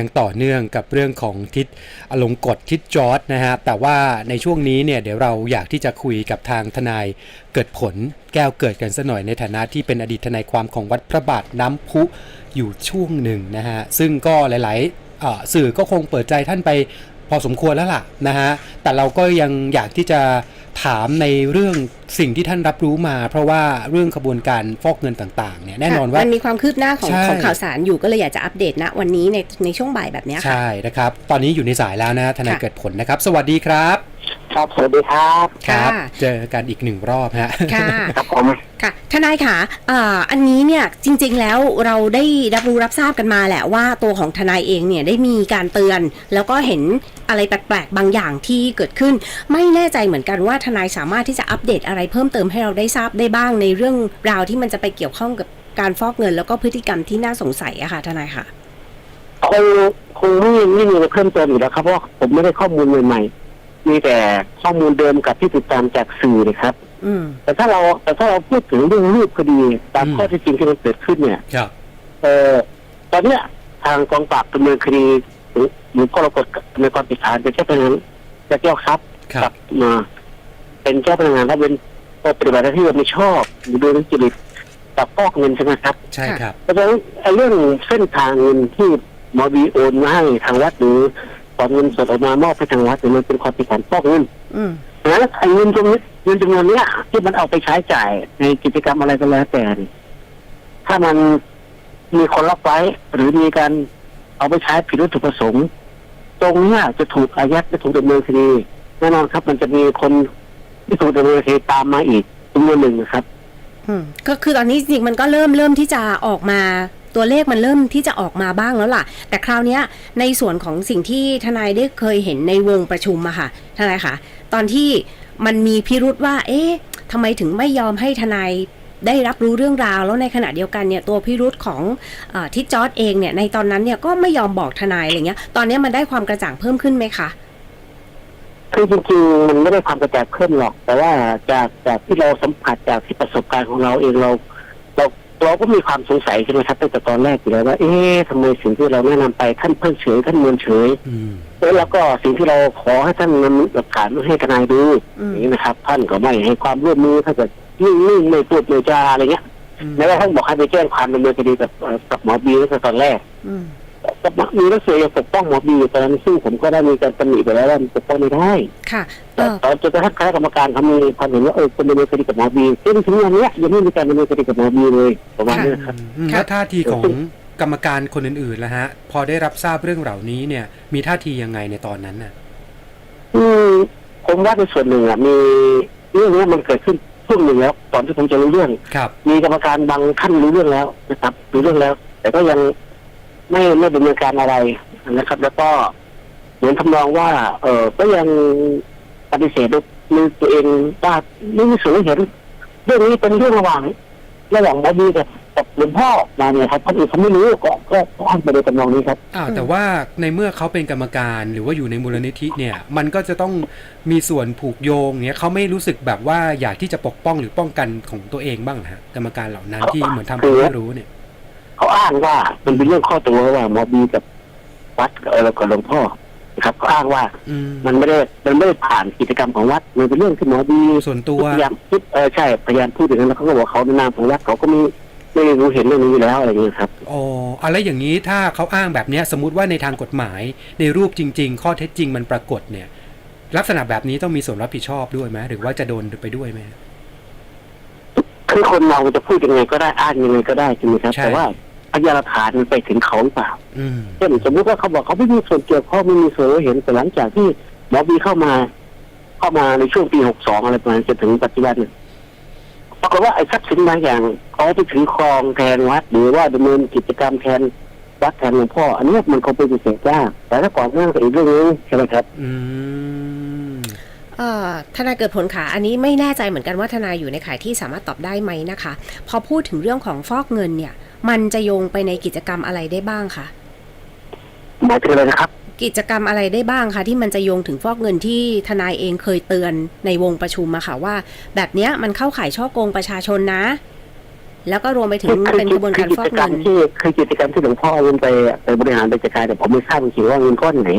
ยังต่อเนื่องกับเรื่องของทิศอลงกฎทิศจอร์ดนะฮะแต่ว่าในช่วงนี้เนี่ยเดี๋ยวเราอยากที่จะคุยกับทางทนายเกิดผลแก้วเกิดกันสะหน่อยในฐานะที่เป็นอดีตทนายความของวัดพระบาทน้ำพุอยู่ช่วงหนึ่งนะฮะซึ่งก็หลาย ๆ สื่อก็คงเปิดใจท่านไป พอสมควรแล้วล่ะนะฮะแต่เราก็ยังอยากที่จะถามในเรื่องสิ่งที่ท่านรับรู้มา เพราะว่าเรื่องขบวนการฟอกเงินต่างๆเนี่ยแน่นอนว่ามันมีความคืบหน้าของใช่ของข่าวสารอยู่ก็เลยอยากจะอัปเดตณวันนี้ในในช่วงบ่ายแบบเนี้ยค่ะใช่นะครับ ตอนนี้อยู่ในสายแล้วนะทนายค่ะเกิดผลนะครับ สวัสดีครับ ครับ สวัสดีครับ ค่ะ เจอกันอีกหนึ่งรอบฮะ ค่ะ ครับผมค่ะ ทนายค่ะอ่าอันนี้เนี่ยจริงๆแล้วเราได้รับรู้รับทราบกันมาแหละว่าตัวของทนายเองเนี่ยได้มีการเตือน แล้วก็เห็นอะไรแปลกๆ บางอย่างที่เกิดขึ้น ไม่แน่ใจเหมือนกันว่าทนายสามารถที่จะอัปเดตอะไรเพิ่มเติมให้เราได้ทราบได้บ้างในเรื่องราวที่มันจะไปเกี่ยวข้องกับการฟอกเงิน แล้วก็พฤติกรรมที่น่าสงสัยอะค่ะ ทนายค่ะ คงคงไม่ไม่มีอะไรเพิ่มเติมอยู่แล้วครับเพราะว่าผมไม่ได้ข้อมูลใหม่ๆ มีแต่ข้อมูลเดิมกับที่ติดตามจากสื่อนะครับ อืม แต่ถ้าเราแต่ถ้าเราพูดถึงเรื่องรูปคดีตามอืม ข้อเที่จริงที่มันเกิดขึ้นเนี่ย ครับ เออตอนเนี้ยทางกองปราบดำเนินคดีหรือหรือกรกฎในความผิดฐานเป็นเจ้าพนักงานยักยอกทรัพย์ครับกับมาเป็นเจ้าพนักงานและเป็นปฏิบัติหน้าที่โดยไม่ชอบหรือโดยทุจริตกับฟอกเงินใช่ไหมครับ ใช่ครับ เพราะฉะนั้นไอ้เรื่องเส้นทางเงินที่หมอบีโอนมาให้ทางวัดหรือ ตอนเงินสดออกมามอบให้ทางวัดเนี่ยมันเป็นความผิดฐานฟอกเงินอืมดังนั้นไอ้เงินตรงนี้เงินจำนวนเนี้ยที่มันเอาไปใช้จ่ายในกิจกรรมอะไรก็แล้วแต่เนี่ยถ้ามันมีคนรับไว้ หรือมีการเอาไปใช้ผิดวัตถุประสงค์ ตรงเนี้ยจะถูกอายัดจะถูกดำเนินคดีแน่นอนครับ มันจะมีคนที่ถูกดำเนินคดีตามมาอีกจำนวนหนึ่งนะครับ อืมก็คือตอนนี้จริงๆมันก็เริ่มเริ่มที่จะออกมา ตัวเลขมันเริ่มที่จะออกมาบ้างแล้วล่ะ แต่คราวนี้ในส่วนของสิ่งที่ทนายได้เคยเห็นในวงประชุมอะค่ะทนายคะตอนที่มันมีพิรุษว่า เอ๊ะทำไมถึงไม่ยอมให้ทนายได้รับรู้เรื่องราวแล้วในขณะเดียวกันเนี่ยตัวพิรุษของอที่จอร์ดเองเนี่ยในตอนนั้นเนี่ยก็ไม่ยอมบอกทนายอะไรเงี้ย ตอนนี้มันได้ความกระจ่างเพิ่มขึ้นไหมคะคือจริงๆมันไม่ได้ความกระจ่างเพิ่มหรอก แต่ว่าจากจากที่เราสัมผัสจากที่ประสบการณ์ของเราเองเรา เราเราก็มีความสงสัยใช่ไหมครับตั้งแต่ตอนแรกอยู่แล้วว่า เอ๊ะทำไมสิ่งที่เราแนะนำไปท่านเพิ่งเฉยท่านเมินเฉยอืมแล้วก็สิ่งที่เราขอให้ท่านนำหลักฐานมาให้ทนายดูอืมอย่างนี้นะครับ ท่านก็ไม่ให้ความร่วมมือถ้าเกิดนิ่งๆไม่พูดไม่จาอะไรเงี้ยแม้กระทั่งบอกให้ไปแจ้งความดำเนินคดีกับเอ่อกับหมอบีตั้งแต่ตอนแรก อืมกับมีรักเสียยังปกป้องหมอบีอยู่ตอนนั้นซึ่งผมก็ได้มีการตำหนิไปแล้วว่ามันปกป้องไม่ได้ค่ะเอแต่อตอนจนกระทั่งคณะกรรมการเขามีความเห็นว่าเออคนดำเนินคดีกับหมอบีซึ่งถึงวันเนี้ยยังไม่มีการดำเนินคดีกับหมอบีเลยประมาณนี้นะครับอืมแล้วท่าทีของกรรมการคนอื่นๆล่ะฮะ พอได้รับทราบเรื่องเหล่านี้เนี่ย มีท่าทียังไงในตอนนั้นน่ะอืมผมว่าในส่วนหนึ่งอะมีเรื่องนี้มันเกิดขึ้นช่วงหนึ่งแล้วตอนที่ผมจะรู้เรื่องครับมีกรรมการบางท่านรู้เรื่องแล้วนะครับรู้เรื่องแล้ว แต่ก็ยัง ไม่ไม่ดำเนินการอะไรนะครับ แล้วก็เหมือนทำนองว่า เออก็ยังปฏิเสธด้วยมือตัวเองว่าไม่มีส่วนรู้เห็น เรื่องนี้เป็นเรื่องระหว่างระหว่างบอดีกับกับหลวงพ่อมาเนี่ยครับคนอื่นเขาไม่รู้ก็ก็อ้างไปในตำนองนี้ครับอ้าแต่ว่าในเมื่อเขาเป็นกรรมการหรือว่าอยู่ในมูลนิธิเนี่ย มันก็จะต้องมีส่วนผูกโยงเนี่ยเขาไม่รู้สึกแบบว่าอยากที่จะปกป้องหรือป้องกันของตัวเองบ้างเหรอฮะกรรมการเหล่านั้นที่เหมือนทำเป็นไม่รู้เนี่ย เขาอ้างว่ามันเป็นเรื่องข้อตกลงระหว่างหมอบีกับวัดเออแล้วก็หลวงพ่อนะครับเขาอ้างว่าอืมมันไม่ได้มันไม่ได้ผ่านกิจกรรมของวัดมันเป็นเรื่องที่หมอบีส่วนตัวพยายามคิดเออใช่พยายามพูดอย่างนั้นแล้วเขาก็บอกเขาในนามของวัดเขาก็ไม่ไม่ได้รู้เห็นเรื่องนี้อยู่แล้วอะไรอย่างเงี้ยครับ อ๋ออะไรอย่างนี้ถ้าเขาอ้างแบบเนี้ยสมมติว่าในทางกฎหมาย ในรูปจริง ๆ ข้อเท็จจริงมันปรากฏเนี่ย ลักษณะแบบนี้ต้องมีส่วนรับผิดชอบด้วยไหมหรือว่าจะโดนไปด้วยไหม คือคนเราจะพูดยังไงก็ได้อ้างยังไงก็ได้ใช่ไหมครับ ใช่ แต่ว่า พยานหลักฐานมันไปถึงเขาหรือเปล่าอืมเช่นสมมติว่าเขาบอกเขาไม่มีส่วนเกี่ยวข้องไม่มีส่วนรู้เห็นแต่หลังจากที่หมอบีเข้ามา เข้ามาในช่วงปีหกสองอะไรประมาณจนถึงปัจจุบันเนี่ยปรากฏว่าไอ้ทรัพย์สินบางอย่างเขาไปถือครองแทนวัด หรือว่าดำเนินกิจกรรมแทนวัดแทนหลวงพ่อ อันนี้มันคงเป็นเสียยากแต่ถ้าก่อนหน้าก็อีกเรื่องนึงใช่ไหมครับ อืมเอ่อทนายเกิดผลค่ะ อันนี้ไม่แน่ใจเหมือนกันว่าทนายอยู่ในข่ายที่สามารถตอบได้ไหมนะคะ พอพูดถึงเรื่องของฟอกเงินเนี่ย มันจะโยงไปในกิจกรรมอะไรได้บ้างคะหมายถึงอะไรนะครับ กิจกรรมอะไรได้บ้างคะที่มันจะโยงถึงฟอกเงินที่ทนายเองเคยเตือนในวงประชุมอะค่ะว่า แบบเนี้ยมันเข้าข่ายช่อโกงประชาชนนะ แล้วก็รวมไปถึงคือเป็นกระบวนการฟอกกิจกรเงิรมนที่คือกิจกรรมที่หลวงพ่อเงินไปไปบริหารไปจัดการแต่ผมไม่ทราบจริงๆว่าเงินก้อนไหน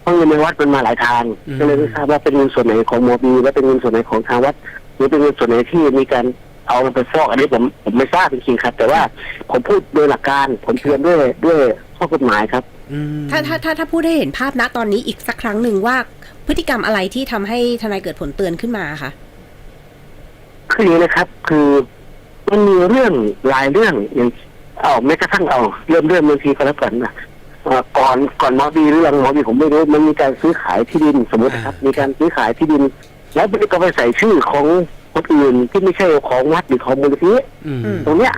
เพราะเงินในวัดมันมาหลายทางอืมก็เลยไม่ทราบว่าเป็นเงินส่วนไหนของโมบีและเป็นเงินส่วนไหนของทางวัดหรือเป็นเงินส่วนไหนที่มีการ เอาไปฟอกอันนี้ผมผมไม่ทราบจริงๆครับ แต่ว่าผมพูดโดยหลักการ ผมเตือนด้วยด้วยข้อกฎหมายครับอืมถ้าถ้าถ้าถ้าพูดให้เห็นภาพณตอนนี้อีกสักครั้งหนึ่งว่าพฤติกรรมอะไรที่ทำให้ทนายเกิดผลเตือนขึ้นมาคะคืออย่างนี้นะครับ คือมันมีเรื่องหลายเรื่องอย่างเอาแม้กระทั่งเอาเริ่มเริ่มบางทีก็แล้วกันนะเอ่อก่อนก่อนหมอบีหรือหลังหมอบีผมไม่รู้มันมีการซื้อขายที่ดินสมมตินะครับ มีการซื้อขายที่ดิน แล้วมันก็ไปใส่ชื่อของ คนอื่นที่ไม่ใช่ของวัดหรือของมูลนิธิอืมตรงเนี้ย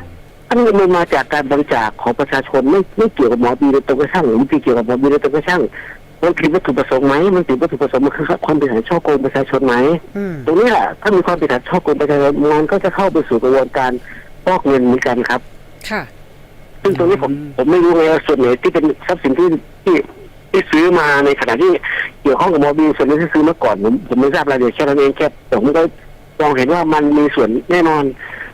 อันนี้มันมาจากการบริจาคของประชาชนไม่ไม่เกี่ยวกับหมอบีโดยตรงกระช่างหรือไม่เกี่ยวกับหมอบีโดยตรงกระช่างมันผิดวัตถุประสงค์ไหมมันผิดวัตถุประสงค์มันคือความเป็นการช่อโกงประชาชนไหมอืมตรงนี้แหละถ้ามีความผิดฐานช่อโกงประชาชนมันก็จะเข้าไปสู่กระบวนการฟอกเงินเหมือนกันครับ ค่ะ ซึ่งตรงนี้ผมอืมผมไม่รู้ไงว่าส่วนไหนที่เป็นทรัพย์สินที่ที่ที่ซื้อมาในขณะที่เกี่ยวข้องกับมอบีส่วนนี้ที่ซื้อมาก่อนผมผมไม่ทราบรายละเอียดแค่นั้นเองแค่ผมก็ มองเห็นว่ามันมีส่วนแน่นอน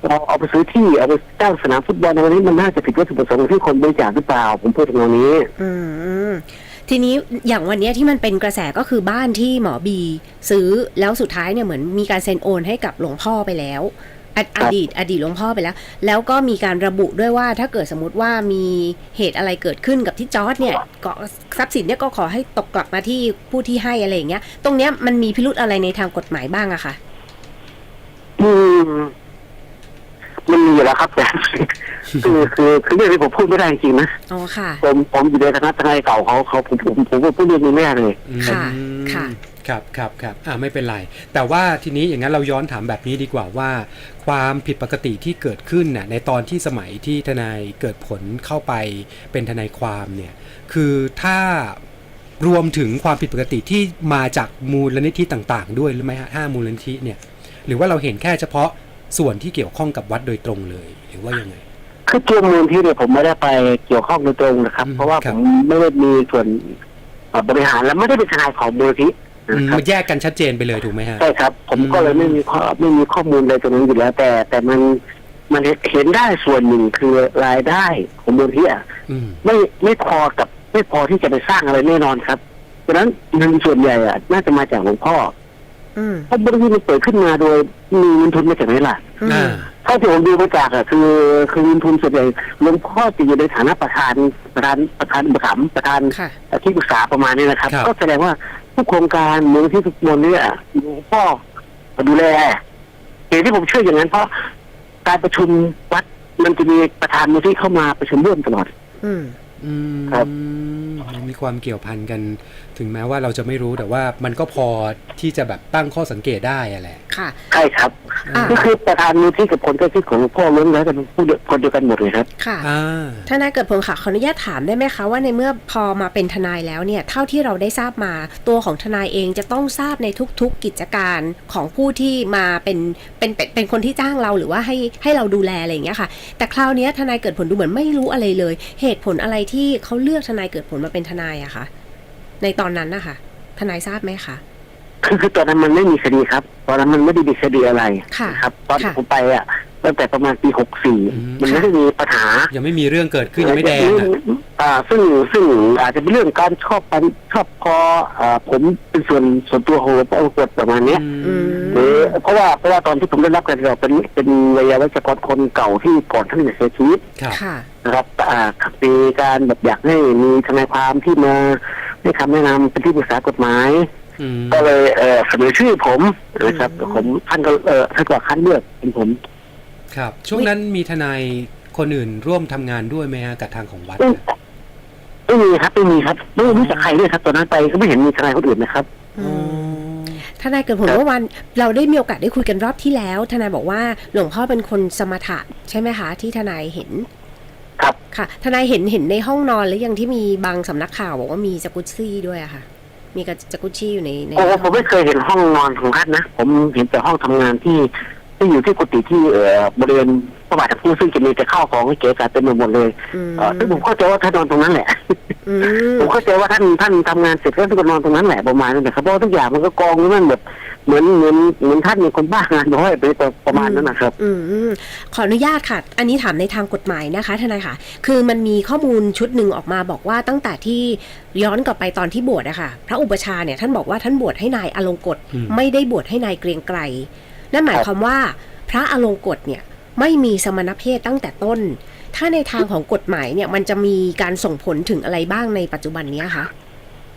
เราเอาไปซื้อที่เอาไปสร้างสนามฟุตบอลในวันนี้มันน่าจะผิดวัตถุประสงค์ที่คนบริจาคหรือเปล่า ผมพูดตรงนี้ อืมทีนี้อย่างวันเนี้ยที่มันเป็นกระแสก็คือบ้านที่หมอบี ซื้อแล้วสุดท้ายเนี่ยเหมือนมีการเซ็นโอนให้กับหลวงพ่อไปแล้วออดีต อดีตหลวงพ่อไปแล้ว แล้วก็มีการระบุด้วยว่าถ้าเกิดสมมติว่ามีเหตุอะไรเกิดขึ้นกับที่จอร์ดเนี่ยก็ทรัพย์สินเนี่ยก็ขอให้ตกกลับมาที่ผู้ที่ให้อะไรอย่างเงี้ย ตรงเนี้ยมันมีพิรุธอะไรในทางกฎหมายบ้างอะคะ อืมมันมีอยู่แล้วครับแต่ คือคือคือเรื่องที่ผมพูดไม่ได้จริงๆนะอ๋อค่ะ ผมผมอยู่ในฐานะทนายเก่าเขาเขาผมผมผมพูดเรื่องนี้ไม่ได้เลยอืมค่ะค่ะ ครับครับครับอ่าไม่เป็นไร แต่ว่าทีนี้อย่างนั้นเราย้อนถามแบบนี้ดีกว่าว่า ความผิดปกติที่เกิดขึ้นน่ะในตอนที่สมัยที่ทนายเกิดผลเข้าไปเป็นทนายความเนี่ย คือถ้ารวมถึงความผิดปกติที่มาจากมูลนิธิต่าง ๆ ด้วยหรือไม่ฮะห้ามูลนิธิเนี่ย หรือว่าเราเห็นแค่เฉพาะส่วนที่เกี่ยวข้องกับวัดโดยตรงเลย หรือว่ายังไงคือตัวมูลที่เนี่ยผมไม่ได้ไปเกี่ยวข้องโดยตรงนะครับอืมเพราะว่าครัผบมไม่ได้มีส่วนเอ่อบริหารและไม่ได้เป็นทนายของมูลที่อืมนะครับมันแยกกันชัดเจนไปเลยถูกไหมฮะใช่ครับผมอืมก็เลยไม่มีข้อไม่มีข้อมูลอะไรตรงนี้อยู่แล้ว แต่ แต่มันมันเห็นได้ส่วนหนึ่งคือรายได้ของมูลที่อะอืมไม่ไม่พอกับไม่พอที่จะไปสร้างอะไรแน่นอนครับเพราะฉะนั้นเงินส่วนใหญ่อะน่าจะมาจากหลวงพ่ออืม เพราะมูลที่มันเปิดขึ้นมาโดยมีเงินทุนมาจากไหนล่ะอืมอ่าเท่าที่ผมดูมาจากอะคือคือเงินทุนส่วนใหญ่หลวงพ่อจะอยู่ในฐานะประธานประธานประธานประถมประธานค่ะที่ปรึกษาประมาณนี้นะครับครับก็แสดงว่าทุกโครงการมูลที่ทุกมวลเนี่ยหลวงพ่อดูแลเหตุที่ผมเชื่ออย่างนั้น เพราะการประชุมวัดมันจะมีประธานมูลที่เข้ามาประชุมร่วมตลอด อืมอืมครับ มีความเกี่ยวพันกัน ถึงแม้ว่าเราจะไม่รู้แต่ว่ามันก็พอที่จะแบบตั้งข้อสังเกตได้อะแหละ ค่ะ ใช่ครับอ่า ก็คือประธานมูลที่กับคนใกล้ชิดของหลวงพ่อล้วนแล้วกันผู้เดียวคนเดียวกันหมดเลยครับ ค่ะ อ่า ทนายเกิดผลค่ะขออนุญาตถามได้ไหมคะว่าในเมื่อพอมาเป็นทนายแล้วเนี่ยเท่าที่เราได้ทราบมา ตัวของทนายเองจะต้องทราบในทุกๆกิจการของผู้ที่มาเป็นเป็นเป็นเป็นคนที่จ้างเราหรือว่าให้ให้เราดูแลอะไรอย่างเงี้ยค่ะ แต่คราวเนี้ยทนายเกิดผลดูเหมือนไม่รู้อะไรเลย เหตุผลอะไรที่เขาเลือกทนายเกิดผลมาเป็นทนายอะคะในตอนนั้นนะคะทนายทราบไหมคะคือคือตอนนั้นมันไม่มีคดีครับ ตอนนั้นมันไม่ได้มีคดีอะไรค่ะนะครับ ตอนที่ค่ะผมไปอะ ตั้งแต่ประมาณปีหกสี่อืมมันไม่ได้มีปัญหา ยังไม่มีเรื่องเกิดขึ้นยังไม่แดงอะอ่าซึ่งซึ่งอาจจะเป็นเรื่องการชอบกันชอบพออ่าผมเป็นส่วนส่วนตัวของหลวงพ่อองค์กฎประมาณเนี้ยอืมหรือเพราะว่าเพราะว่าตอนที่ผมได้รับการติดต่อเป็นเป็นวิทยาวัจกรคนเก่าที่ก่อนท่านจะเสียชีวิตครับค่ะนะครับอ่ามีการแบบอยากให้มีทนายความที่มาให้คำแนะนำเป็นที่ปรึกษากฎหมายอืมก็เลยเออเสนอชื่อผมนะครับผมท่านก็เออท่านก็คัดเลือกเป็นผม ครับ ช่วงนั้นมีทนายคนอื่นร่วมทำงานด้วยไหมฮะกับทางของวัดไม่อะไม่มีครับไม่มีครับไม่รู้จักใครด้วยครับตอนนั้นไปก็ไม่เห็นมีทนายคนอื่นนะครับอืมทนายเกิดผลเมื่อวันเราได้มีโอกาสได้คุยกันรอบที่แล้ว ทนายบอกว่าหลวงพ่อเป็นคนสมถะใช่ไหมคะ ที่ทนายเห็น ครับค่ะ ทนายเห็นเห็นในห้องนอนหรือยังที่มีบางสำนักข่าวบอกว่ามีจักรุชี่ด้วยอะค่ะ มีกับจักรุชี่อยู่ในในโอ้ผมไม่เคยเห็นห้องนอนของท่านนะผมเห็นแต่ห้องทำงานที่ ที่อยู่ที่กุฏิที่เอ่อบริเวณพระบาททั้งคู่ซึ่งจะมีแต่ข้าวของให้เก๋กาเต็มไปหมดเลยอืมเอ่อซึ่งผมเข้าใจว่าท่านนอนตรงนั้นแหละ อืมผมเข้าใจว่าท่านท่านทำงานเสร็จแล้วท่านก็นอนตรงนั้นแหละประมาณนั้นแหละครับเพราะว่าทุกอย่างมันก็กองอยู่นั่นหมดเหมือนเหมือนเหมือนท่านมีคนบ้างานน้อยไปประมาณนั้นนะครับอืมอืมขออนุญาตค่ะ อันนี้ถามในทางกฎหมายนะคะทนายค่ะ คือมันมีข้อมูลชุดหนึ่งออกมาบอกว่าตั้งแต่ที่ย้อนกลับไปตอนที่บวชอะค่ะ พระอุปชฌาย์เนี่ยท่านบอกว่าท่านบวชให้นายอลงกฎอืม ไม่ได้บวชให้นายเกรียงไกร นั่นหมายความว่าพระอลงกฎเนี่ยไม่มีสมณเพศตั้งแต่ต้น ถ้าในทางของกฎหมายเนี่ยมันจะมีการส่งผลถึงอะไรบ้างในปัจจุบันเนี้ยคะ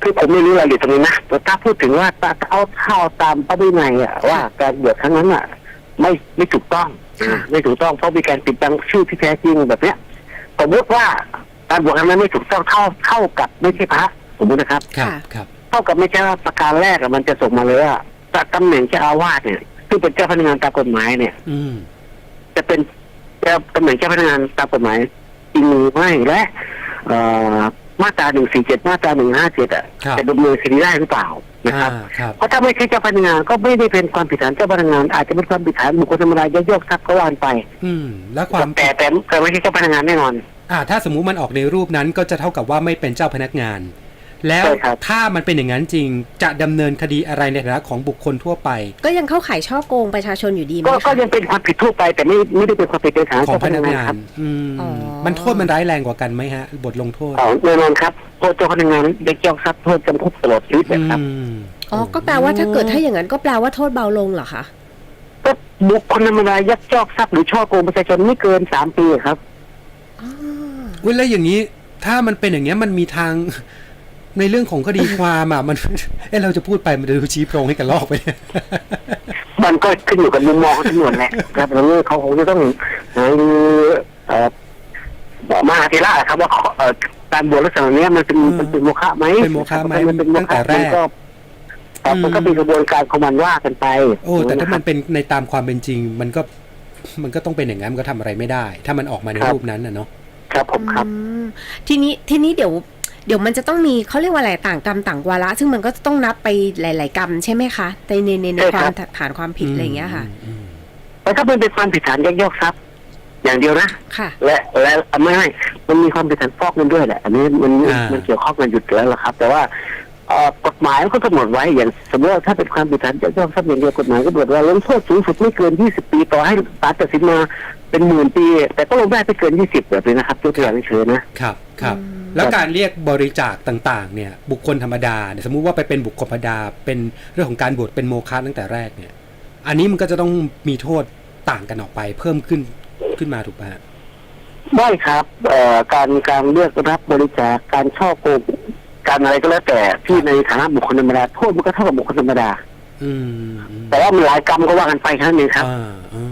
คือผมไม่รู้รายละเอียดตรงนี้นะแต่ถ้าพูดถึงว่าถ้าเอาเข้าตามพระวินัยอะว่าการบวชครั้งนั้นอะไม่ไม่ถูกต้องค่ะนะไม่ถูกต้องเพราะมีการปิดบังชื่อที่แท้จริงแบบเนี้ยสมมติว่าการบวชครั้งนั้นไม่ถูกต้องเท่าเท่ากับไม่ใช่พระสมมตินะครับครับค่ะครับเท่ากับไม่ใช่ว่าประการแรกอะมันจะส่งมาเลยว่าตำแหน่งเจ้าอาวาสเนี่ย ซึ่งเป็นเจ้าพนักงานตามกฎหมายเนี่ย อืม จะเป็นเจ้าตำแหน่งเจ้าพนักงานตามกฎหมายจริงหรือไม่และเอ่อมาตราหนึ่งสี่เจ็ดมาตราหนึ่งห้าเจ็ดอะครับ จะดำเนินคดีได้หรือเปล่านะครับ อ่าครับ เพราะถ้าไม่ใช่เจ้าพนักงานก็ไม่ได้เป็นความผิดฐานเจ้าพนักงาน อาจจะเป็นความผิดฐานบุคคลธรรมดายักยอกทรัพย์ก็ว่านไปอืม แล้วความแต่แต่แต่ไม่ใช่เจ้าพนักงานแน่นอน อ่า ถ้าสมมุติมันออกในรูปนั้นก็จะเท่ากับว่าไม่เป็นเจ้าพนักงาน แล้วใช่ครับถ้ามันเป็นอย่างนั้นจริงจะดำเนินคดีอะไรในฐานะของบุคคลทั่วไป ก็ยังเข้าข่ายช่อโกงประชาชนอยู่ดีไหมก็ก็คะยังเป็นความผิดทั่วไปแต่ไม่ไม่ได้เป็นความผิดในฐานะของเจ้าพพนันักกงานงาครันบอืมอ๋อมันโทษมันร้ายแรงกว่ากันไหมฮะ บทลงโทษอ๋อแน่นอนครับโทษเจ้าพนักงานยักยอกทรัพย์โทษจำคุกตลอดชีวิตนะครับอืมอ๋อก็แปลว่าถ้าเกิดถ้าอย่างนั้นก็แปลว่าโทษเบาลงเหรอคะก็บุคคลธรรมดายักยอกทรัพย์หรือช่อโกงประชาชนไม่เกินสามปีครับอ๋ออุ้ยแล้วอย่างนี้ถ้ามันเป็นอย่างเงี้ยมันมีทาง ในเรื่องของคดีความอะมัน เอ้เราจะพูดไปมันจะดูชี้โพรงให้กันลอกไปเนี่ยมันก็ขึ้นอยู่กับมุมมองของตำรวจแหละครับแล้วเขาคงจะต้องหาเอ่อบอกมาทีละครับว่าเอ่อการบวชลักษณะเนี้ยมันเป็นอืมมันเป็นโมฆะไหมเป็นโมฆะไหมมันเป็นโมตั้งแต่ฆะแรกมันก็ครับมันก็อืมมีกระบวนการของมันว่ากันไป โอ้แต่ถ้ามันะครับเป็นในตามความเป็นจริง มันก็มันก็ต้องเป็นอย่างนั้นมันก็ทำอะไรไม่ได้ ถ้ามันออกมาในรูปนั้นนะเนาะครับผมครับอืมทีนี้ทีนี้เดี๋ยว เดี๋ยวมันจะต้องมีเขาเรียกว่าอะไรต่างกรรมต่างวาระ ซึ่งมันก็ต้องนับไปหลาย ๆ กรรมใช่ไหมคะในในในในใช่คครัวามบฐานความผิดอะไรอย่างเงี้ยค่ะอืมแต่ถ้ามันเป็นความผิดฐานยักยอกทรัพย์อย่างเดียวนะค่ะ และและไม่ไม่มันมีความผิดฐานฟอกเงินด้วยแหละ อันนี้มันอ่ามัมันเกี่ยวข้องกันอยู่แล้วละครับ แต่ว่าเอ่อ กฎหมายก็กำหนดไว้อย่างสมมติว่าถ้าเป็นความผิดฐานยักยอกทรัพย์อย่างเดียวกฎหมายก็กำหนดว่าลงโทษสูงสุดไม่เกิน 20 ปีต่อให้ศาลตัดสินมาเป็นหมื่นปี แต่ก็ลงได้ไม่เกิน 20แบบนี้นะครับยกตัวอย่างเฉยๆนะครับครับอืมแล้วการเรียกบริจาคต่างๆ เนี่ย บุคคลธรรมดาเนี่ยสมมุติว่าไปเป็นบุคคลธรรมดา เป็นเรื่องของการบวชเป็นโมฆะตั้งแต่แรกเนี่ย อันนี้มันก็จะต้องมีโทษต่างกันออกไป เพิ่มขึ้นขึ้นมาถูกไหมฮะไม่ครับเอ่อการการเลือกรับบริจาคการช่อโกง การอะไรก็แล้วแต่ที่ในฐานะบุคคลธรรมดาโทษมันก็เท่ากับบุคคลธรรมดา อืมอืมแต่ว่ามันหลายกรรมก็ว่ากันไปแค่นั้นเองครับอ่าอ่า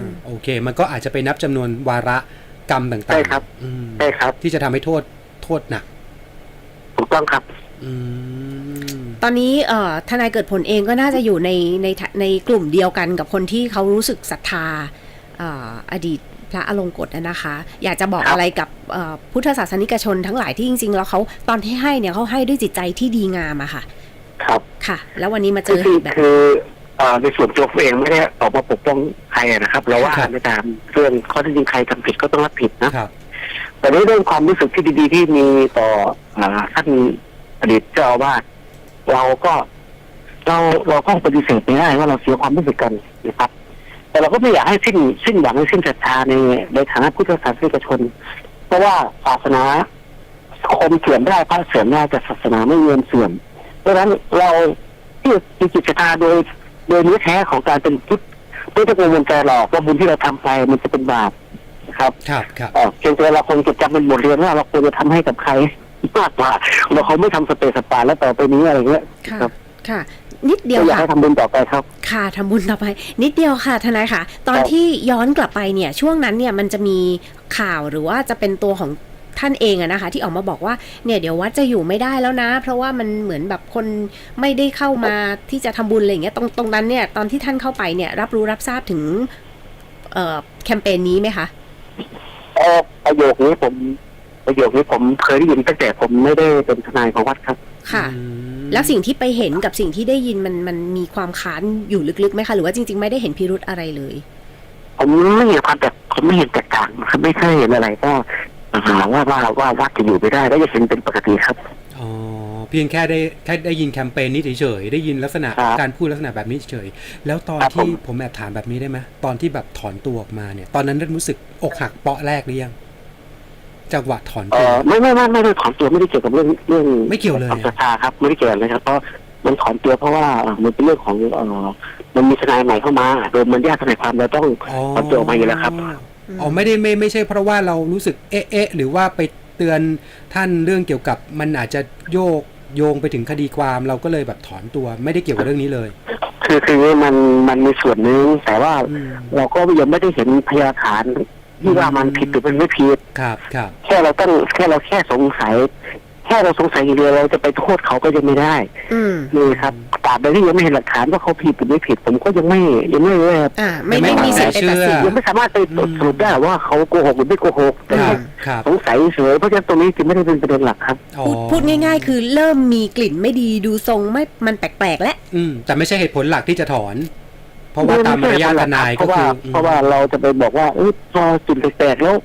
มโอเค มันก็อาจจะไปนับจำนวนวาระกรรมต่างๆใช่ครับอืมใช่ครับ ที่จะทำให้โทษโทษหนัก ถูกต้องครับ อืม ตอนนี้เอ่อทนายเกิดผลเองก็น่าจะอยู่ในในในกลุ่มเดียวกันกับคนที่เขารู้สึกศรัทธาเอ่ออดีตพ ระอลงกฎนะนะคะ อยากจะบอกครับอะไรกับเอ่อพุทธศาสนิกชนทั้งหลายที่จริง ๆ แล้วเขาตอนที่ให้เนี่ยเขาให้ด้วยจิตใจที่ดีงามอะค่ะ ครับค่ะ แล้ววันนี้มาเจคืออเหคือตุแบบคือเอ่อในส่วนตัวผมเองไม่ได้ออกมาปกป้องใครนะครับ เราว่าครับไม่ตามเรื่องข้อที่จริงใครทำผิดก็ต้องรับผิดนะครับแต่ในเรื่องความรู้สึกที่ดี ๆ ที่มีต่ออ่าท่านอดีตเจ้าอาวาสเราก็เราเราก็ปฏิเสธไม่ได้ว่าเราเสียความรู้สึกกันนะครับ แต่เราก็ไม่อยากให้สิ้นสิ้นหวังให้สิ้นศรัทธาในในฐานะพุทธศาสนิกชน เพราะว่าศาสนาคนเสื่อมได้พระเสื่อมได้แต่ศาสนาไม่เงินเสื่อม เพราะฉะนั้นเราที่มีจิตศรัทธาโดย โดยเนื้อแท้ของการเป็นพุทธไม่ต้องกังวลใจหรอกว่าบุญที่เราทำไปมันจะเป็นบาปนะครับ ครับครับเอ่อเพียงแต่เราคงจะจำเป็นบทเรียนว่าเราควรจะทำให้กับใครมากกว่าเราเขาไม่ทำสเปซสปาแล้วต่อไปนี้อะไรเงี้ยค่ะครับค่ะ นิดเดียวก็อยากค่ะให้ทำบุญต่อไปครับ ค่ะทำบุญต่อไป นิดเดียวค่ะทนายค่ะ ตอนครับที่ย้อนกลับไปเนี่ย ช่วงนั้นเนี่ยมันจะมีข่าวหรือว่าจะเป็นตัวของท่านเองอะนะคะ ที่ออกมาบอกว่าเนี่ยเดี๋ยววัดจะอยู่ไม่ได้แล้วนะ เพราะว่ามันเหมือนแบบคนไม่ได้เข้ามาที่จะทำบุญอะไรอย่างเงี้ยตรงตรงนั้นเนี่ยตอนที่ท่านเข้าไปเนี่ย รับรู้รับทราบถึงเอ่อแคมเปญนี้ไหมคะเอ่อประโยคนี้ผมประโยคนี้ผมเคยได้ยินตั้งแต่ผมไม่ได้เป็นทนายของวัดครับ ค่ะอืมแล้วสิ่งที่ไปเห็นกับสิ่งที่ได้ยินมันมันมีความค้านอยู่ลึกๆไหมคะหรือว่าจริง ๆ ไม่ได้เห็นพิรุธอะไรเลย ผมไม่เห็นความแตกผมไม่เห็นแตกต่างนะครับไม่เคยเห็นอะไรก็หาว่าว่าว่าวัดจะอยู่ไม่ได้แล้วจะเห็นเป็นปกติครับอ๋อพียงแค่ได้แค่ได้ยินแคมเปญนี้เฉยๆได้ยินลักษณะครับการพูดลักษณะแบบนี้เฉยๆแล้วตอนครับที่ผมผมแอบถามแบบนี้ได้ไหมตอนที่แบบถอนตัวออกมาเนี่ย ตอนนั้นรู้สึกอกหักเปาะแรกหรือยัง จังหวะถอนเอตัว อไม่ไม่ไม่ไม่ได้ถอนตัวไม่ได้เกี่ยวกับเรื่องเรื่องไม่เกี่ยวเลย ความศรัทธาครับไม่ได้เกี่ยวเลยครับเพราะมันถอนตัวเพราะว่าเอ่อมันเป็นเรื่องของเออมันมีทนายใหม่เข้ามาโดยมันญาติทนายความเราต้องถอนตัวออกมาอยู่แล้วครับ อ๋อไม่ได้ไม่ไม่ใช่เพราะว่าเรารู้สึกเอ๊ะเอ๊ะหรือว่าไปเตือนท่านเรื่องเกี่ยวกับมันอาจจะโยกโยงไปถึงคดีความเราก็เลยแบบถอนตัวไม่ได้เกี่ยวกับเรื่องนี้เลยคือคือมันมันมีส่วนหนึ่งแต่ว่า อืม เราก็ยังไม่ได้เห็นพยานฐาน ที่ว่ามันผิดหรือมันไม่ผิดครับครับ แค่เราตั้งแค่เราแค่สงสัย แค่เราสงสัยอย่างเดียวเราจะไปโทษเขาก็ยังไม่ได้อืมนี่ครับตราบใดที่ยังไม่เห็นหลักฐานว่าเขาผิดหรือไม่ผิด ผมก็ยังไม่ยังไม่เลยครับอ่าไม่ไม่มีสิทธิ์ไปตัดสิน ยังไม่สามารถไปสรุปได้ว่าเขาโกหกหรือไม่โกหกแต่ครับครับ สงสัยเฉยเพราะฉะนั้นตรงนี้จึงไม่ได้เป็นประเด็นหลักครับ อ๋อพูดพูดง่าย ๆ คือเริ่มมีกลิ่นไม่ดีดูทรงไม่มันแปลกๆแล้ว อืมแต่ไม่ใช่เหตุผลหลักที่จะถอน เพราะว่าตามมารยาททนายเพก็ราะว่าคือเพราะว่าเราจะไปบอกว่าเออพอจุดแปลกๆแล้ว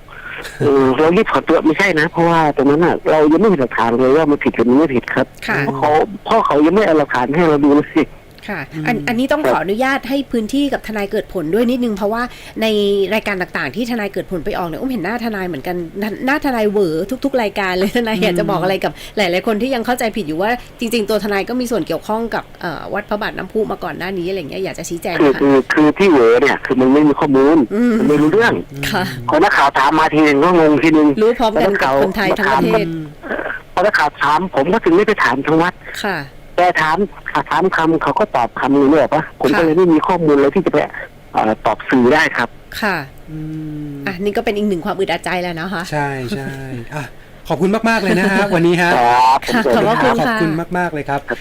เออเรารีบถอนตัวไม่ใช่นะ เพราะว่าตรงนั้นอะ เรายังไม่เห็นหลักฐานเลยว่ามันผิดหรือมันไม่ผิดครับค่ะ เพราะเขาเพราะเขายังไม่เอาหลักฐานให้เราดูเลย ค่ะอันอันนี้ต้องขออนุญาตให้พื้นที่กับทนายเกิดผลด้วยนิดนึง เพราะว่าในรายการต่างๆ ที่ทนายเกิดผลไปออกเนี่ยอุ้มเห็นหน้าทนายเหมือนกันหน้าหน้าทนายเหวอทุก ๆ รายการเลยทนายอยากจะบอกอะไรกับหลายๆคนที่ยังเข้าใจผิดอยู่ว่าจริง ๆ ตัวทนายก็มีส่วนเกี่ยวข้องกับเอ่อวัดพระบาทน้ำพุมาก่อนหน้านี้อะไรอย่างเงี้ยอยากจะชี้แจงคือค่ะคือคือที่เหวอเนี่ยคือมันไม่มีข้อมูลอืมมันไม่รู้เรื่องค่ะพอนักข่าวถามมาทีหนึ่งก็งงทีหนึ่งรู้พร้อมกันกับคนไทยทั้งประเทศพอนักข่าวถามผมก็ถึงไม่ไปถามทางวัดค่ะ แต่ถามถามคำเขาก็ตอบคำนึงเนี่ยปะผมก็เลยไม่มีข้อมูลเลยที่จะไปเอ่อตอบสื่อได้ครับ ค่ะอืมอะนี่ก็เป็นอีกหนึ่งความอึดอัดใจแล้วนะคะใช่ใช่อะขอบคุณมาก ๆ เลยนะฮะวันนี้ฮะครับผมค่ะสวัสดีขอบพระคคุรับณขอบคุณมาก ๆ เลยครับ